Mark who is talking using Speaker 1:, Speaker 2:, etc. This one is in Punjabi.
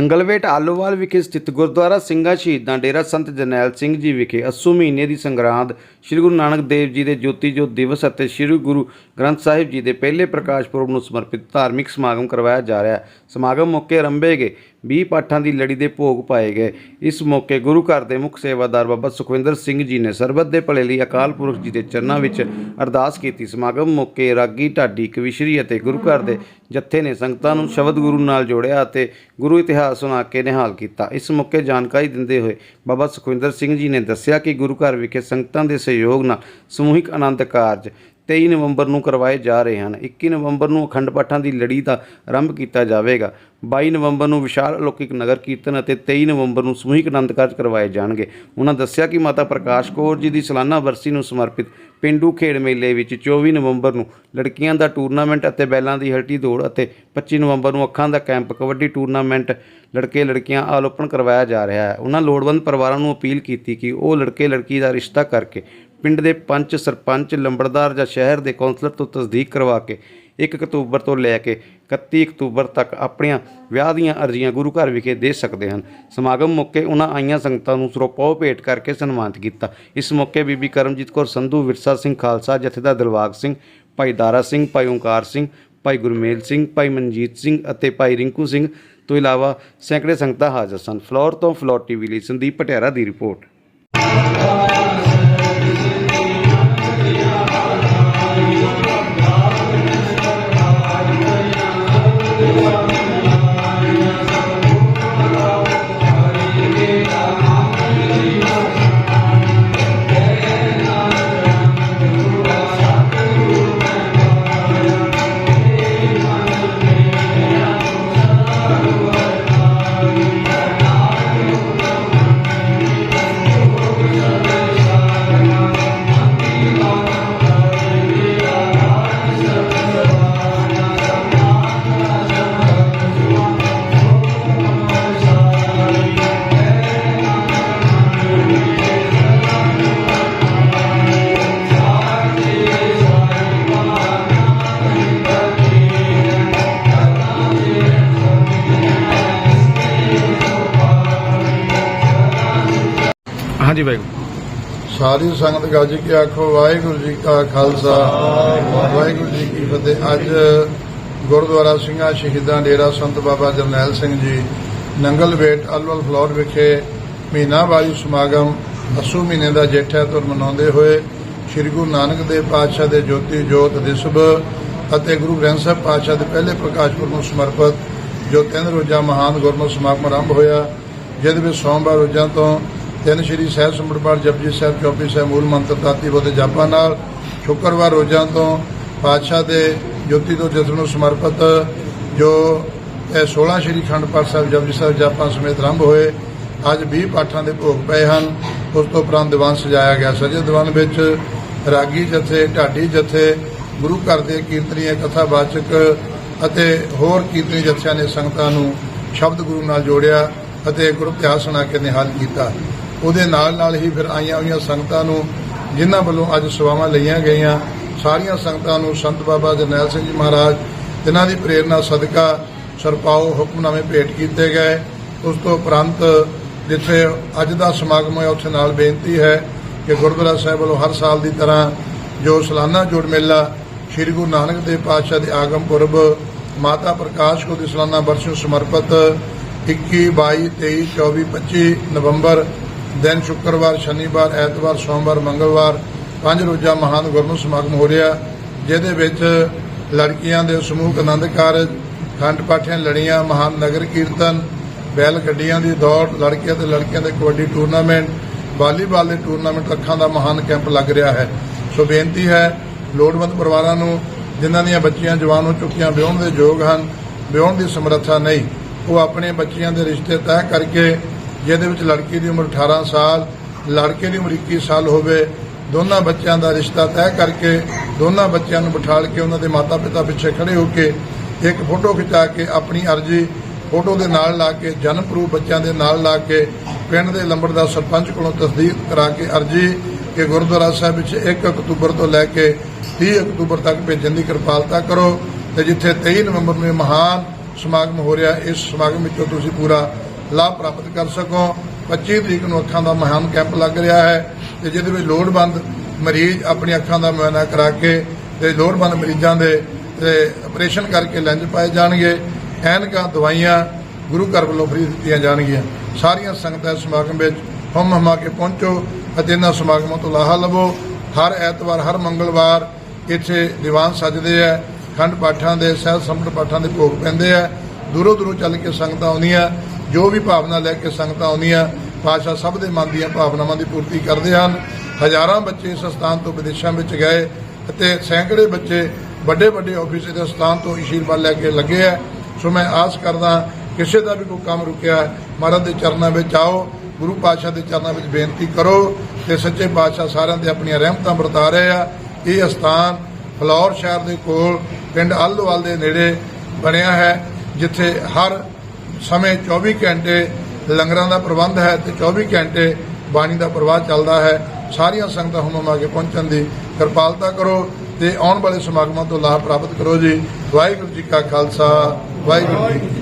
Speaker 1: ਨੰਗਲਵੇਟ ਆਲੋਵਾਲ ਵਿਖੇ ਸਥਿਤ ਗੁਰਦੁਆਰਾ ਸਿੰਘਾਂ ਸ਼ਹੀਦਾਂ ਡੇਰਾ ਸੰਤ ਜਰਨੈਲ ਸਿੰਘ ਜੀ ਵਿਖੇ ਅੱਸੂ ਮਹੀਨੇ ਦੀ ਸੰਗਰਾਂਦ, ਸ੍ਰੀ ਗੁਰੂ ਨਾਨਕ ਦੇਵ ਜੀ ਦੇ ਜੋਤੀ ਜੋਤ ਦਿਵਸ ਅਤੇ ਸ੍ਰੀ ਗੁਰੂ ਗ੍ਰੰਥ ਸਾਹਿਬ ਜੀ ਦੇ ਪਹਿਲੇ ਪ੍ਰਕਾਸ਼ ਪੁਰਬ ਨੂੰ ਸਮਰਪਿਤ ਧਾਰਮਿਕ ਸਮਾਗਮ ਕਰਵਾਇਆ ਜਾ ਰਿਹਾ ਹੈ। ਸਮਾਗਮ ਮੌਕੇ ਆਰੰਭੇ ਗਏ। 20 ਪਾਠਾਂ ਦੀ ਲੜੀ ਦੇ ਭੋਗ ਪਾਏ ਗਏ। ਇਸ ਮੌਕੇ ਗੁਰੂ ਘਰ ਦੇ ਮੁੱਖ ਸੇਵਾਦਾਰ ਬਾਬਾ ਸੁਖਵਿੰਦਰ ਸਿੰਘ ਜੀ ਨੇ ਸਰਬੱਤ ਦੇ ਭਲੇ ਲਈ ਅਕਾਲ ਪੁਰਖ ਜੀ ਦੇ ਚਰਨਾਂ ਵਿੱਚ ਅਰਦਾਸ ਕੀਤੀ। ਸਮਾਗਮ ਮੌਕੇ ਰਾਗੀ ਢਾਡੀ, ਕਵਿਸ਼ਰੀ ਅਤੇ ਗੁਰੂ ਘਰ ਦੇ ਜੱਥੇ ਨੇ ਸੰਗਤਾਂ ਨੂੰ ਸ਼ਬਦ ਗੁਰੂ ਨਾਲ ਜੋੜਿਆ ਅਤੇ ਗੁਰੂ ਇਤਿਹਾਸ ਸੁਣਾ ਕੇ ਨਿਹਾਲ ਕੀਤਾ। ਇਸ ਮੌਕੇ ਜਾਣਕਾਰੀ ਦਿੰਦੇ ਹੋਏ ਬਾਬਾ ਸੁਖਵਿੰਦਰ ਸਿੰਘ ਜੀ ਨੇ ਦੱਸਿਆ ਕਿ ਗੁਰੂ ਘਰ ਵਿਖੇ ਸੰਗਤਾਂ ਦੇ ਸਹਿਯੋਗ ਨਾਲ ਸਮੂਹਿਕ ਆਨੰਦ ਕਾਰਜ 23 ਨਵੰਬਰ ਨੂੰ ਕਰਵਾਏ ਜਾ ਰਹੇ ਹਨ। 21 ਨਵੰਬਰ ਨੂੰ ਅਖੰਡ ਪਾਠਾਂ ਦੀ ਲੜੀ ਦਾ ਆਰੰਭ ਕੀਤਾ ਜਾਵੇਗਾ। 22 ਨਵੰਬਰ ਨੂੰ ਵਿਸ਼ਾਲ ਅਲੌਕਿਕ ਨਗਰ ਕੀਰਤਨ ਅਤੇ 23 ਨਵੰਬਰ ਨੂੰ ਸਮੂਹਿਕ ਆਨੰਦ ਕਾਰਜ ਕਰਵਾਏ ਜਾਣਗੇ। ਉਹਨਾਂ ਦੱਸਿਆ ਕਿ ਮਾਤਾ ਪ੍ਰਕਾਸ਼ ਕੌਰ ਜੀ ਦੀ ਸਾਲਾਨਾ ਵਰਸੀ ਨੂੰ ਸਮਰਪਿਤ ਪਿੰਡੂ ਖੇਡ ਮੇਲੇ ਵਿੱਚ 24 ਨਵੰਬਰ ਨੂੰ ਲੜਕੀਆਂ ਦਾ ਟੂਰਨਾਮੈਂਟ ਅਤੇ ਬੈਲਾਂ ਦੀ ਹਲਟੀ ਦੌੜ ਅਤੇ 25 ਨਵੰਬਰ ਨੂੰ ਅੱਖਾਂ ਦਾ ਕੈਂਪ ਕਬੱਡੀ ਟੂਰਨਾਮੈਂਟ ਲੜਕੇ ਲੜਕੀਆਂ ਆਲ ਕਰਵਾਇਆ ਜਾ ਰਿਹਾ ਹੈ। ਉਹਨਾਂ ਲੋੜਵੰਦ ਪਰਿਵਾਰਾਂ ਨੂੰ ਅਪੀਲ ਕੀਤੀ ਕਿ ਉਹ ਲੜਕੇ ਲੜਕੀ ਦਾ ਰਿਸ਼ਤਾ ਕਰਕੇ ਪਿੰਡ ਦੇ ਪੰਚ ਸਰਪੰਚ, ਲੰਬੜਦਾਰ ਜਾਂ ਸ਼ਹਿਰ ਦੇ ਕੌਂਸਲਰ ਤੋਂ ਤਸਦੀਕ ਕਰਵਾ ਕੇ 1 ਅਕਤੂਬਰ ਤੋਂ ਲੈ ਕੇ 31 ਅਕਤੂਬਰ ਤੱਕ ਆਪਣੀਆਂ ਵਿਆਹ ਦੀਆਂ ਅਰਜ਼ੀਆਂ ਗੁਰੂ ਘਰ ਵਿਖੇ ਦੇ ਸਕਦੇ ਹਨ। ਸਮਾਗਮ ਮੌਕੇ ਉਹਨਾਂ ਆਈਆਂ ਸੰਗਤਾਂ ਨੂੰ ਸਰੋਪਾਓ ਭੇਟ ਕਰਕੇ ਸਨਮਾਨਿਤ ਕੀਤਾ। ਇਸ ਮੌਕੇ ਬੀਬੀ ਕਰਮਜੀਤ ਕੌਰ ਸੰਧੂ, ਵਿਰਸਾ ਸਿੰਘ ਖਾਲਸਾ, ਜਥੇਦਾਰ ਦਿਲਵਾਗ ਸਿੰਘ, ਭਾਈ ਦਾਰਾ ਸਿੰਘ, ਭਾਈ ਓਂਕਾਰ ਸਿੰਘ, ਭਾਈ ਗੁਰਮੇਲ ਸਿੰਘ, ਭਾਈ ਮਨਜੀਤ ਸਿੰਘ ਅਤੇ ਭਾਈ ਰਿੰਕੂ ਸਿੰਘ ਤੋਂ ਇਲਾਵਾ ਸੈਂਕੜੇ ਸੰਗਤਾਂ ਹਾਜ਼ਰ ਸਨ। ਫਲੋਰ ਤੋਂ ਫਲੋਰ ਟੀਵੀ ਲਈ ਸੰਦੀਪ ਪਟਿਆਰਾ ਦੀ ਰਿਪੋਰਟ। ਹਾਂਜੀ ਭਾਈ
Speaker 2: ਸਾਰੀ ਸੰਗਤ ਗੱਜ ਕੇ ਆਖੋ, ਵਾਹਿਗੁਰੂ ਜੀ ਕਾ ਖਾਲਸਾ। ਵਾਹਿਗੁਰੂ ਜੀ ਕੀ ਫਤਿਹ। ਅੱਜ ਗੁਰਦੁਆਰਾ ਸਿੰਘਾਂ ਸ਼ਹੀਦਾਂ ਡੇਰਾ ਸੰਤ ਬਾਬਾ ਜਰਨੈਲ ਸਿੰਘ ਜੀ ਨੰਗਲਵੇਟ ਅਲਵਲ ਫਲੋਰ ਵਿਖੇ ਮਹੀਨਾਵਾਰੀ ਸਮਾਗਮ ਅਸੂ ਮਹੀਨੇ ਦਾ ਜੇਠਾ ਤੁਰ ਮਨਾਉਂਦੇ ਹੋਏ ਸ੍ਰੀ ਗੁਰੂ ਨਾਨਕ ਦੇਵ ਪਾਤਸ਼ਾਹ ਦੇ ਜੋਤੀ ਜੋਤ ਦਿਸਬ ਅਤੇ ਗੁਰੂ ਗ੍ਰੰਥ ਸਾਹਿਬ ਪਾਤਸ਼ਾਹ ਦੇ ਪਹਿਲੇ ਪ੍ਰਕਾਸ਼ ਪੁਰਬ ਨੂੰ ਸਮਰਪਿਤ ਜੋ ਤਿੰਨ ਰੋਜ਼ਾ ਮਹਾਨ ਗੁਰਮਤਿ ਸਮਾਗਮ ਆਰੰਭ ਹੋਇਆ, ਜਿਹਦੇ ਵਿੱਚ ਸੋਮਵਾਰ ਰੋਜ਼ਾਂ ਤੋਂ ਤਿੰਨ ਸ਼੍ਰੀ ਸਹਿਜ ਸੁਮਰਪਾਠ ਜਪਜੀ ਸਾਹਿਬ ਚੌਪੀ ਸਾਹਿਬ ਮੂਲ ਮੰਤਰ ਦਾਤੀ ਬੋਧੇ ਜਾਪਾਂ ਨਾਲ ਸ਼ੁੱਕਰਵਾਰ ਰੋਜ਼ਾਂ ਤੋਂ ਪਾਤਸ਼ਾਹ ਦੇ ਜੋਤੀ ਤੋਂ ਜਸਨ ਨੂੰ ਸਮਰਪਿਤ ਜੋ ਇਹ 16 ਸ਼੍ਰੀ ਖੰਡ ਪਾਠ ਸਾਹਿਬ ਜਪਜੀ ਸਾਹਿਬ ਜਾਪਾਂ ਸਮੇਤ ਆਰੰਭ ਹੋਏ, ਅੱਜ 20 ਪਾਠਾਂ ਦੇ ਭੋਗ ਪਏ ਹਨ। ਉਸ ਤੋਂ ਉਪਰੰਤ ਦੀਵਾਨ ਸਜਾਇਆ ਗਿਆ। ਸਜੇ ਦੀਵਾਨ ਵਿੱਚ ਰਾਗੀ ਜਥੇ, ਢਾਡੀ ਜਥੇ, ਗੁਰੂ ਘਰ ਦੇ ਕੀਰਤਨੀਏ, ਕਥਾਵਾਚਕ ਅਤੇ ਹੋਰ ਕੀਰਤਨੀ ਜਥਿਆਂ ਨੇ ਸੰਗਤਾਂ ਨੂੰ ਸ਼ਬਦ ਗੁਰੂ ਨਾਲ ਜੋੜਿਆ ਅਤੇ ਗੁਰੂ ਇਤਿਹਾਸ ਸੁਣਾ ਕੇ ਨਿਹਾਲ ਕੀਤਾ। ਉਹਦੇ ਨਾਲ ਨਾਲ ਹੀ ਫਿਰ ਆਈਆਂ ਹੋਈਆਂ ਸੰਗਤਾਂ ਨੂੰ, ਜਿਨ੍ਹਾਂ ਵੱਲੋਂ ਅੱਜ ਸੇਵਾਵਾਂ ਲਈਆਂ ਗਈਆਂ। ਸਾਰੀਆਂ ਸੰਗਤਾਂ ਨੂੰ ਸੰਤ ਬਾਬਾ ਜਰਨੈਲ ਸਿੰਘ ਜੀ ਮਹਾਰਾਜ, ਜਿਨ੍ਹਾਂ ਦੀ ਪ੍ਰੇਰਣਾ ਸਦਕਾ ਸਰਪਾਓ ਹੁਕਮਨਾਮੇ ਭੇਟ ਕੀਤੇ ਗਏ। ਉਸ ਤੋਂ ਉਪਰੰਤ ਜਿੱਥੇ ਅੱਜ ਦਾ ਸਮਾਗਮ ਹੋਇਆ, ਉੱਥੇ ਨਾਲ ਬੇਨਤੀ ਹੈ ਕਿ ਗੁਰਦੁਆਰਾ ਸਾਹਿਬ ਵੱਲੋਂ ਹਰ ਸਾਲ ਦੀ ਤਰ੍ਹਾਂ ਜੋ ਸਾਲਾਨਾ ਜੋੜ ਮੇਲਾ ਸ੍ਰੀ ਗੁਰੂ ਨਾਨਕ ਦੇਵ ਪਾਤਸ਼ਾਹ ਦੇ ਆਗਮ ਪੁਰਬ, ਮਾਤਾ ਪ੍ਰਕਾਸ਼ ਕੋ ਦੀ ਸਾਲਾਨਾ ਵਰਸ਼ ਨੂੰ ਸਮਰਪਿਤ 21 22 23 24 25 ਨਵੰਬਰ ਦਿਨ ਸ਼ੁੱਕਰਵਾਰ, ਸ਼ਨੀਵਾਰ, ਐਤਵਾਰ, ਸੋਮਵਾਰ, ਮੰਗਲਵਾਰ ਪੰਜ ਰੋਜ਼ਾ ਮਹਾਨ ਗੁਰਮੁਖ ਸਮਾਗਮ ਹੋ ਰਿਹਾ। ਜਿਹਦੇ ਵਿੱਚ ਲੜਕੀਆਂ ਦੇ ਸਮੂਹ ਆਨੰਦ ਕਾਰਜ, ਖੰਡ ਪਾਠੀਆਂ ਲੜੀਆਂ, ਮਹਾਨ ਨਗਰ ਕੀਰਤਨ, ਬੈਲ ਗੱਡੀਆਂ ਦੀ ਦੌੜ, ਲੜਕੀਆਂ ਤੇ ਲੜਕੀਆਂ ਦੇ ਕਬੱਡੀ ਟੂਰਨਾਮੈਂਟ, ਵਾਲੀਬਾਲ ਦੇ ਟੂਰਨਾਮੈਂਟ ਅੱਖਾਂ ਦਾ ਮਹਾਨ ਕੈਂਪ ਲੱਗ ਰਿਹਾ ਹੈ। ਸੋ ਬੇਨਤੀ ਹੈ, ਲੋੜਵੰਦ ਪਰਿਵਾਰਾਂ ਨੂੰ, ਜਿਨ੍ਹਾਂ ਦੀਆਂ ਬੱਚੀਆਂ ਜਵਾਨ ਹੋ ਚੁੱਕੀਆਂ, ਵਿਆਹੁਣ ਦੇ ਯੋਗ ਹਨ, ਵਿਆਹੁਣ ਦੀ ਸਮਰੱਥਾ ਨਹੀਂ, ਉਹ ਆਪਣੇ ਬੱਚੀਆਂ ਦੇ ਰਿਸ਼ਤੇ ਤੈਅ ਕਰਕੇ ਜਿਹਦੇ ਵਿੱਚ ਲੜਕੀ ਦੀ ਉਮਰ 18 ਸਾਲ, ਲੜਕੇ ਦੀ ਉਮਰ 21 ਸਾਲ ਹੋਵੇ, ਦੋਨਾਂ ਬੱਚਿਆਂ ਦਾ ਰਿਸ਼ਤਾ ਤੈਅ ਕਰਕੇ ਦੋਨਾਂ ਬੱਚਿਆਂ ਨੂੰ ਬਿਠਾਲ ਕੇ ਉਹਨਾਂ ਦੇ ਮਾਤਾ-ਪਿਤਾ ਪਿੱਛੇ ਖੜੇ ਹੋ ਕੇ ਇੱਕ ਫੋਟੋ ਖਿਚਾ ਕੇ ਆਪਣੀ ਅਰਜ਼ੀ ਫੋਟੋ ਦੇ ਨਾਲ ਲਾ ਕੇ ਜਨਮ ਪ੍ਰੂਫ ਬੱਚਿਆਂ ਦੇ ਨਾਲ ਲਾ ਕੇ, ਪਿੰਡ ਦੇ ਲੰਬੜਦਾਰ ਸਰਪੰਚ ਕੋਲੋਂ ਤਸਦੀਕ ਕਰਾ ਕੇ ਅਰਜ਼ੀ ਕਿ ਗੁਰਦੁਆਰਾ ਸਾਹਿਬ ਵਿੱਚ 1 ਅਕਤੂਬਰ ਤੋਂ ਲੈ ਕੇ 30 ਅਕਤੂਬਰ ਤੱਕ ਭੇਜਣ ਦੀ ਕਿਰਪਾਲਤਾ ਕਰੋ। ਤੇ ਜਿੱਥੇ 23 ਨਵੰਬਰ ਨੂੰ ਇਹ ਮਹਾਨ ਸਮਾਗਮ ਹੋ ਰਿਹਾ, ਇਸ ਸਮਾਗਮ ਵਿੱਚੋਂ ਤੁਸੀਂ ਪੂਰਾ ਲਾਭ ਪ੍ਰਾਪਤ ਕਰ ਸਕੋ। 25 ਤਰੀਕ ਨੂੰ ਅੱਖਾਂ ਦਾ ਮਹਾਨ ਕੈਂਪ ਲੱਗ ਰਿਹਾ ਹੈ ਤੇ ਜਿਹਦੇ ਵਿੱਚ ਲੋੜਵੰਦ ਮਰੀਜ਼ ਆਪਣੀ ਅੱਖਾਂ ਦਾ ਮੁਆਇਨਾ ਕਰਾ ਕੇ ਤੇ ਲੋੜਵੰਦ ਮਰੀਜ਼ਾਂ ਦੇ ਆਪਰੇਸ਼ਨ ਕਰਕੇ ਲੈਂਜ ਪਾਏ ਜਾਣਗੇ। ਐਨਕਾਂ, ਦਵਾਈਆਂ ਗੁਰੂ ਘਰ ਵੱਲੋਂ ਫਰੀ ਦਿੱਤੀਆਂ ਜਾਣਗੀਆਂ। ਸਾਰੀਆਂ ਸੰਗਤਾਂ ਇਸ ਸਮਾਗਮ ਵਿੱਚ ਹਮ ਹਮਾ ਕੇ ਪਹੁੰਚੋ ਅਤੇ ਇਹਨਾਂ ਸਮਾਗਮਾਂ ਤੋਂ ਲਾਹਾ ਲਵੋ। ਹਰ ਐਤਵਾਰ, ਹਰ ਮੰਗਲਵਾਰ ਇੱਥੇ ਦੀਵਾਨ ਸਜਦੇ ਆ। ਖੰਡ ਪਾਠਾਂ ਦੇ ਸਹਿਜ ਸੰਪਟ ਪਾਠਾਂ ਦੇ ਭੋਗ ਪੈਂਦੇ ਆ। ਦੂਰੋਂ ਦੂਰੋਂ ਚੱਲ ਕੇ ਸੰਗਤਾਂ ਆਉਂਦੀਆਂ। ਜੋ ਵੀ ਭਾਵਨਾ ਲੈ ਕੇ ਸੰਗਤਾਂ ਆਉਂਦੀਆਂ ਪਾਸ਼ਾ ਸਭ ਦੇ ਮਨ ਦੀਆਂ ਭਾਵਨਾਵਾਂ ਦੀ ਪੂਰਤੀ ਕਰਦੇ ਹਨ। ਹਜ਼ਾਰਾਂ ਬੱਚੇ ਇਸ ਸਥਾਨ ਤੋਂ ਵਿਦੇਸ਼ਾਂ ਵਿੱਚ ਗਏ ਅਤੇ ਸੈਂਕੜੇ ਬੱਚੇ ਵੱਡੇ ਵੱਡੇ ਆਫਿਸ ਦੇ ਸਥਾਨ ਤੋਂ ਅਸ਼ੀਰਵਾਦ ਲੈ ਕੇ ਲੱਗੇ ਆ। ਸੋ ਮੈਂ ਆਸ ਕਰਦਾ ਕਿਸੇ ਦਾ ਵੀ ਕੋਈ ਕੰਮ ਰੁਕਿਆ ਮਹਾਰਾਜ ਦੇ ਚਰਨਾਂ ਵਿੱਚ ਆਓ, ਗੁਰੂ ਪਾਤਸ਼ਾਹ ਦੇ ਚਰਨਾਂ ਵਿੱਚ ਬੇਨਤੀ ਕਰੋ ਤੇ ਸੱਚੇ ਪਾਤਸ਼ਾਹ ਸਾਰਿਆਂ ਤੇ ਆਪਣੀਆਂ ਰਹਿਮਤਾਂ ਵਰਤਾ ਰਹੇ ਆ। ਇਹ ਸਥਾਨ ਫਲੌਰ ਸ਼ਹਿਰ ਦੇ ਕੋਲ ਪਿੰਡ ਆਲੋਵਾਲ ਦੇ ਨੇੜੇ ਬਣਿਆ ਹੈ, ਜਿੱਥੇ ਹਰ ਸਮੇਂ 24 ਘੰਟੇ ਲੰਗਰਾਂ ਦਾ ਪ੍ਰਬੰਧ ਹੈ ਤੇ 24 ਘੰਟੇ ਬਾਣੀ ਦਾ ਪ੍ਰਵਾਹ ਚੱਲਦਾ ਹੈ। ਸਾਰੀਆਂ ਸੰਗਤਾਂ ਹੁਮਮ ਆ ਕੇ ਪਹੁੰਚਣ ਦੀ ਕਿਰਪਾਲਤਾ ਕਰੋ ਤੇ ਆਉਣ ਵਾਲੇ ਸਮਾਗਮਾਂ ਤੋਂ ਲਾਭ ਪ੍ਰਾਪਤ ਕਰੋ ਜੀ। ਵਾਹਿਗੁਰੂ ਜੀ ਕਾ ਖਾਲਸਾ, ਵਾਹਿਗੁਰੂ ਜੀ